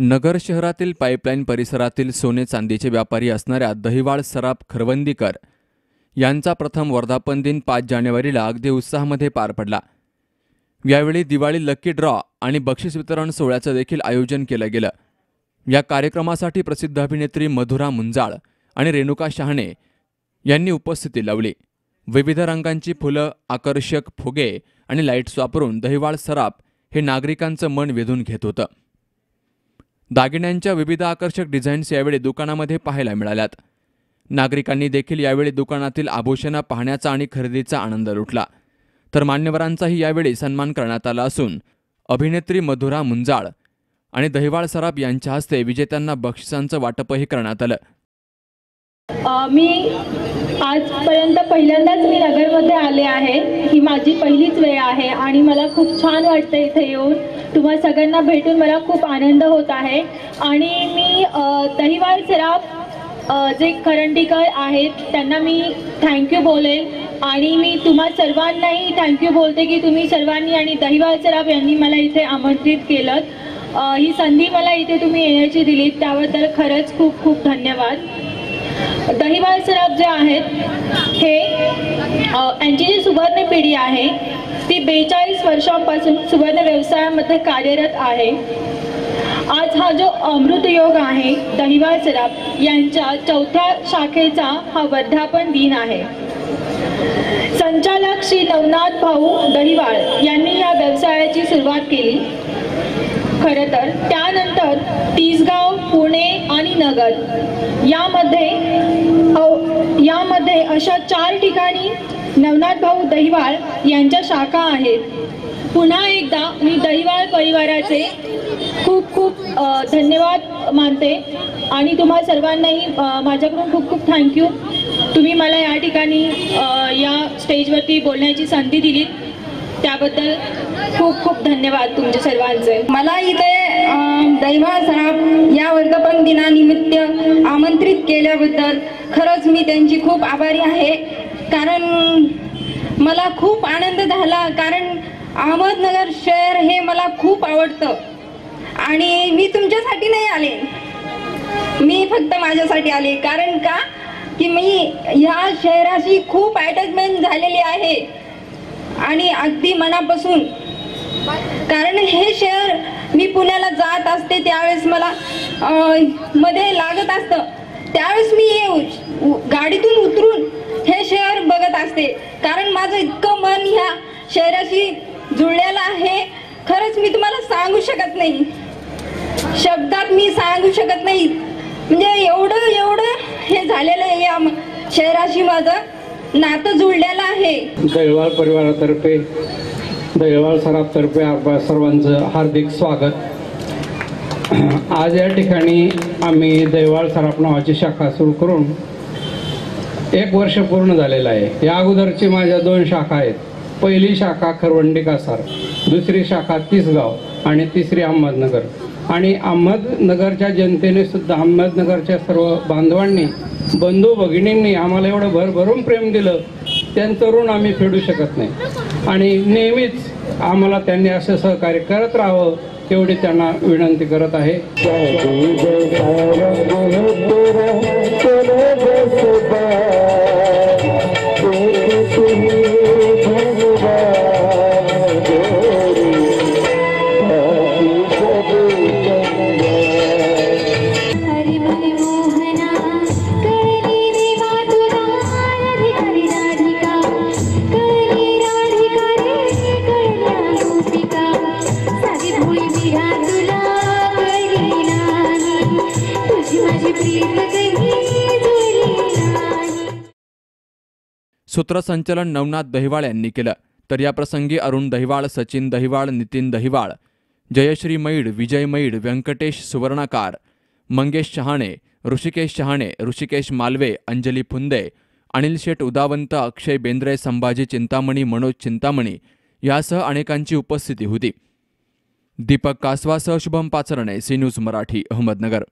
नगर शहरातील पाईपलाईन परिसरातील सोने चांदीचे व्यापारी असणाऱ्या दहिवाळ सराफ खरवंदीकर यांचा प्रथम वर्धापन दिन पाच जानेवारीला अगदी उत्साहामध्ये पार पडला. यावेळी दिवाळी लकी ड्रॉ आणि बक्षीस वितरण सोहळ्याचं देखील आयोजन केलं गेलं. या कार्यक्रमासाठी प्रसिद्ध अभिनेत्री मधुरा मुंजाळ आणि रेणुका शहाणे यांनी उपस्थिती लावली. विविध रंगांची फुलं आकर्षक फुगे आणि लाईट्स वापरून दहिवाळ सराप हे नागरिकांचं मन वेधून घेत होतं. दागिन्यांच्या विविध आकर्षक डिझाईन्स यावेळी दुकानामध्ये पाहायला मिळाल्यात. नागरिकांनी देखील यावेळी दुकानातील आभूषणं पाहण्याचा आणि खरेदीचा आनंद लुटला. तर मान्यवरांचाही यावेळी सन्मान करण्यात आला असून अभिनेत्री मधुरा मुंजाळ आणि दहिवाळ सराफ यांच्या हस्ते विजेत्यांना बक्षिसांचं वाटपही करण्यात आलं. मी आजपर्यंत पहिल्यांदाच मी नगरमध्ये आले आहे. ही माझी पहिलीच वेळ आहे आणि मला खूप छान वाटतं इथे येऊन. तुम्हा सगळ्यांना भेटून मला खूप आनंद होत आहे. आणि मी दहिवार दहिवाल सराफ जे करंडीकर आहेत त्यांना मी थँक्यू बोलेल आणि मी तुम्हा सर्वांनाही थँक्यू बोलते की तुम्ही सर्वांनी आणि दहिवाल सराफ यांनी मला इथे आमंत्रित केलं ही संधी मला इथे तुम्ही येण्याची दिलीत. त्याबद्दल खरंच खूप खूप धन्यवाद. दहिवाल सराफ जे आहेत हे यांची जी सुवर्ण पिढी आहे ती बेचाळीस वर्षांपासून सुवर्ण व्यवसायामध्ये कार्यरत आहे. आज हा जो अमृतयोग आहे दहिवाल सराफ यांच्या चौथ्या शाखेचा हा वर्धापन दिन आहे. संचालक श्री नवनाथ भाऊ दहिवाळ यांनी या व्यवसायाची सुरुवात केली. खरं तर त्यानंतर तिसगाव पुणे आणि नगर. यामध्ये यामध्ये अशा चार ठिकाणी नवनाथ भाऊ दहिवाळ यांच्या शाखा आहेत. पुन्हा एकदा मी दहिवाळ परिवाराचे खूप खूप धन्यवाद मानते आणि तुम्हा सर्वांनाही माझ्याकडून खूप खूप थँक्यू तुम्ही मला या ठिकाणी या स्टेजवरती बोलण्याची संधी दिलीत. त्याबद्दल खूप खूप धन्यवाद तुमचे सर्वांचे. मला इथे दैवा सराफ या वर्धापन दिनानिमित्त आमंत्रित केल्याबद्दल खरंच मी त्यांची खूप आभारी आहे. कारण मला खूप आनंद झाला कारण अहमदनगर शहर हे मला खूप आवडतं. आणि मी तुमच्यासाठी नाही आले. मी फक्त माझ्यासाठी आले. कारण का? की मी ह्या शहराशी खूप अटॅचमेंट झालेली आहे. आणि अगदी मनापासून कारण हे शहर मी पुण्याला जात असते त्यावेळेस मला मध्ये लागत असतं. त्यावेळेस मी हे गाडीतून उतरून हे शहर बघत असते. कारण माझं इतकं मन ह्या शहराशी जुळलेलं आहे. खरंच मी तुम्हाला सांगू शकत नाही. शब्दात मी सांगू शकत नाही. म्हणजे एवढं एवढं हे झालेलं आहे या शहराशी माझं नातं जुळलेलं आहे. दैवाळ परिवारातर्फे दहिवाळ सराफतर्फे आपल्या सर्वांचं हार्दिक स्वागत. आज या ठिकाणी आम्ही दैवाळ सराफ नावाची शाखा सुरू करून एक वर्ष पूर्ण झालेलं आहे. या अगोदरची माझ्या दोन शाखा आहेत. पहिली शाखा खरवंडी कासार दुसरी शाखा तिसगाव आणि तिसरी अहमदनगर. आणि अहमदनगरच्या जनतेने सुद्धा अहमदनगरच्या सर्व बांधवांनी बंधू भगिनींनी आम्हाला एवढं भरभरून प्रेम दिलं त्यांचं ऋण आम्ही फेडू शकत नाही. आणि नेहमीच आम्हाला त्यांनी असं सहकार्य करत राहावं तेवढी त्यांना विनंती करत आहे. सूत्रसंचलन नवनाथ दहिवाळ यांनी केलं. तर या प्रसंगी अरुण दहिवाळ सचिन दहिवाळ नितीन दहिवाळ जयश्री मैड विजय मैड व्यंकटेश सुवर्णाकार मंगेश शहाणे ऋषिकेश शहाणे ऋषिकेश मालवे अंजली फुंदे अनिल शेठ उदावंत अक्षय बेंद्रे संभाजी चिंतामणी मनोज चिंतामणी यासह अनेकांची उपस्थिती होती. दीपक कासवासह शुभम पाचरणे सी न्यूज मराठी अहमदनगर.